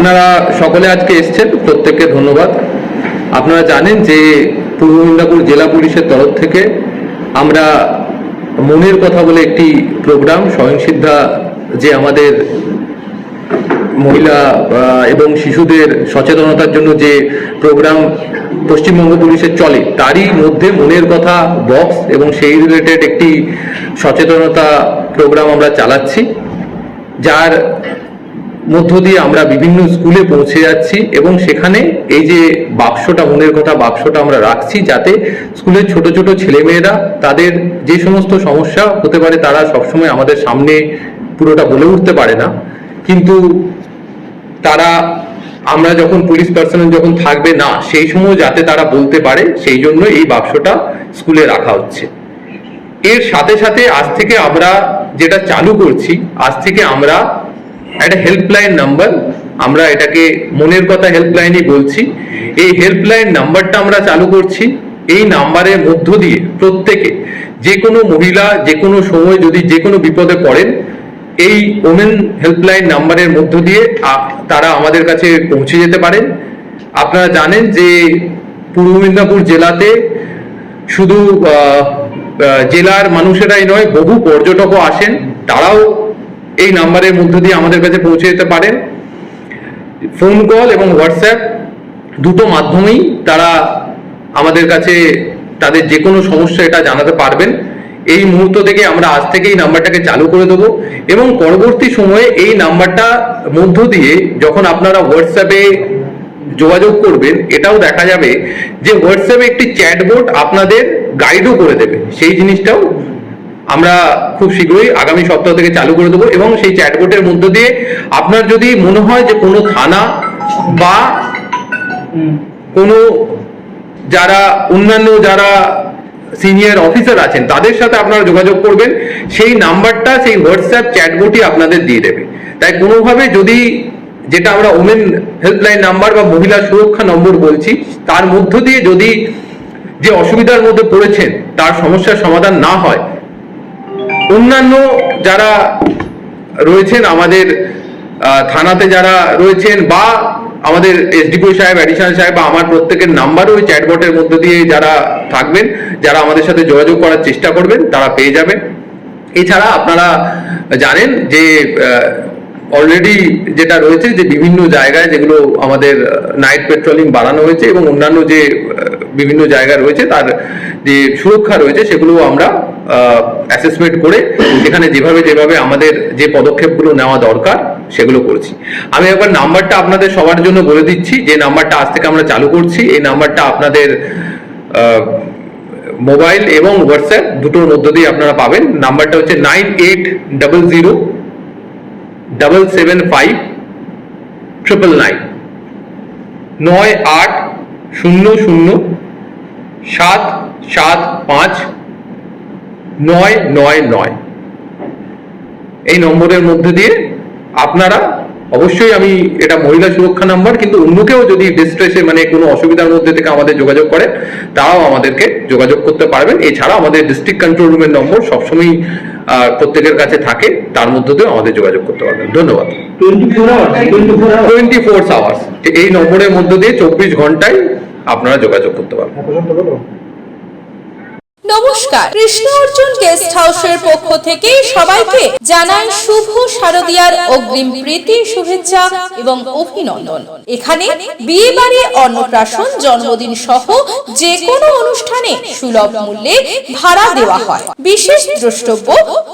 আপনারা সকলে আজকে এসছেন, প্রত্যেককে ধন্যবাদ। আপনারা জানেন যে পূর্ব মেদিনীপুর জেলা পুলিশের তরফ থেকে আমরা মনের কথা বলে একটি প্রোগ্রাম স্বয়ংসিদ্ধা যে আমাদের মহিলা এবং শিশুদের সচেতনতার জন্য যে প্রোগ্রাম পশ্চিমবঙ্গ পুলিশের চলে, তারই মধ্যে মনের কথা বক্স এবং সেই রিলেটেড একটি সচেতনতা প্রোগ্রাম আমরা চালাচ্ছি, যার মধ্য দিয়ে আমরা বিভিন্ন স্কুলে পৌঁছে যাচ্ছি এবং সেখানে এই যে বাক্সটা, মনের কথা বাক্সটা আমরা রাখছি যাতে স্কুলের ছোট ছোট ছেলেমেয়েরা তাদের যে সমস্ত সমস্যা হতে পারে তারা সবসময় আমাদের সামনে পুরোটা বলে উঠতে পারে না। কিন্তু তারা, আমরা যখন পুলিশ পার্সোনাল যখন থাকবে, না, সেই সময় যাতে তারা বলতে পারে, সেই জন্য এই বাক্সটা স্কুলে রাখা হচ্ছে। এর সাথে সাথে আজ থেকে আমরা যেটা চালু করছি, আজ থেকে আমরা একটা হেল্পলাইন নাম্বার আমরা এটাকে মনের কথা হেল্পলাইনই বলছি। এই হেল্পলাইন নাম্বারটা আমরা চালু করছি এই নাম্বারের মধ্য দিয়ে প্রত্যেকে। যে কোনো মহিলা, যে কোনো সময় যদি যে কোনো বিপদে পড়েন, এই ওমেন হেল্পলাইন নাম্বারের মধ্য দিয়ে তারা আমাদের কাছে পৌঁছে যেতে পারেন। আপনারা জানেন যে পূর্ব মেদিনীপুর জেলাতে শুধু জেলার মানুষেরাই নয়, বহু পর্যটকও আসেন। তারাও এই নাম্বারের মধ্য দিয়ে আমাদের কাছে পৌঁছে যেতে পারেন। ফোন কল এবং হোয়াটসঅ্যাপ দুটো মাধ্যমেই তারা আমাদের কাছে তাদের যে কোনো সমস্যা এটা জানাতে পারবেন। এই মুহূর্ত থেকে আমরা আজ থেকে এই নাম্বারটাকে চালু করে দেবো এবং পরবর্তী সময়ে এই নাম্বারটা মধ্য দিয়ে যখন আপনারা হোয়াটসঅ্যাপে যোগাযোগ করবেন, এটাও দেখা যাবে যে হোয়াটসঅ্যাপে একটি চ্যাটবোর্ড আপনাদের গাইডও করে দেবে। সেই জিনিসটাও আমরা খুব শীঘ্রই আগামী সপ্তাহ থেকে চালু করে দেবো এবং সেই চ্যাটবোর্ডের মধ্য দিয়ে আপনার যদি মনে হয় যে কোনো থানা বা কোনো যারা অন্যান্য যারা সিনিয়র অফিসার আছেন তাদের সাথে আপনারা যোগাযোগ করবেন। সেই নাম্বারটা সেই হোয়াটসঅ্যাপ চ্যাটবোর্ডই আপনাদের দিয়ে দেবে। তাই কোনোভাবে যদি যেটা আমরা ওমেন হেল্পলাইন নাম্বার বা মহিলা সুরক্ষা নম্বর বলছি তার মধ্য দিয়ে যদি যে অসুবিধার মধ্যে পড়েছেন তার সমস্যার সমাধান না হয় অন্যান্য যারা রয়েছেন, আমাদের থানাতে যারা রয়েছেন বা আমাদের এসডিপিও সাহেব অ্যাডিশনাল সাহেব বা আমার প্রত্যেকের নাম্বারও ওই চ্যাটবটের মধ্যে দিয়ে যারা থাকবেন, যারা আমাদের সাথে যোগাযোগ করার চেষ্টা করবেন, তারা পেয়ে যাবেন। এছাড়া আপনারা জানেন যে অলরেডি যেটা রয়েছে যে বিভিন্ন জায়গায় যেগুলো আমাদের নাইট পেট্রোলিং বাড়ানো হয়েছে এবং অন্যান্য যে বিভিন্ন জায়গা রয়েছে, তার যে সুরক্ষা রয়েছে সেগুলো আমরা অ্যাসেসমেন্ট করে সেখানে যেভাবে যেভাবে আমাদের যে পদক্ষেপগুলো নেওয়া দরকার, সেগুলো করছি। আমি একবার নাম্বারটা আপনাদের সবার জন্য বলে দিচ্ছি, যে নাম্বারটা আজ থেকে আমরা চালু করছি। এই নাম্বারটা আপনাদের মোবাইল এবং হোয়াটসঅ্যাপ দুটোর মধ্য দিয়ে আপনারা পাবেন। নাম্বারটা হচ্ছে nine eight double zero double seven five triple nine. নয় আট শূন্য শূন্য সাত সাত পাঁচ নয় নয় নয়। এই নম্বরের মধ্যে দিয়ে আপনারা অবশ্যই আমি এটা মহিলা সুরক্ষা নাম্বার কিন্তু অন্য কেউ যদি ডিস্ট্রেসে মানে কোনো অসুবিধার মধ্যে থেকে আমাদের যোগাযোগ করেন তারাও আমাদেরকে যোগাযোগ করতে পারবেন। এছাড়া আমাদের ডিস্ট্রিক্ট কন্ট্রোল রুমের নম্বর সবসময় প্রত্যেকের কাছে থাকে তার মধ্যে দিয়েও আমাদের যোগাযোগ করতে পারবেন। ধন্যবাদ। টোয়েন্টি ফোর আওয়ার্স এই নম্বরের মধ্যে দিয়ে চব্বিশ ঘন্টায় আপনারা যোগাযোগ করতে পারবেন। নমস্কার। কৃষ্ণ অর্জুন গেস্ট হাউসের পক্ষ থেকে সবাইকে জানাই শুভ শারদিয়ার অগ্রিম প্রীতি, শুভেচ্ছা এবং অভিনন্দন। এখানে বিয়ে বাড়ি অন্নপ্রাশন, জন্মদিন সহ যে কোনো অনুষ্ঠানে সুলভ মূল্যে ভাড়া দেওয়া হয়। বিশেষ দ্রষ্টব্য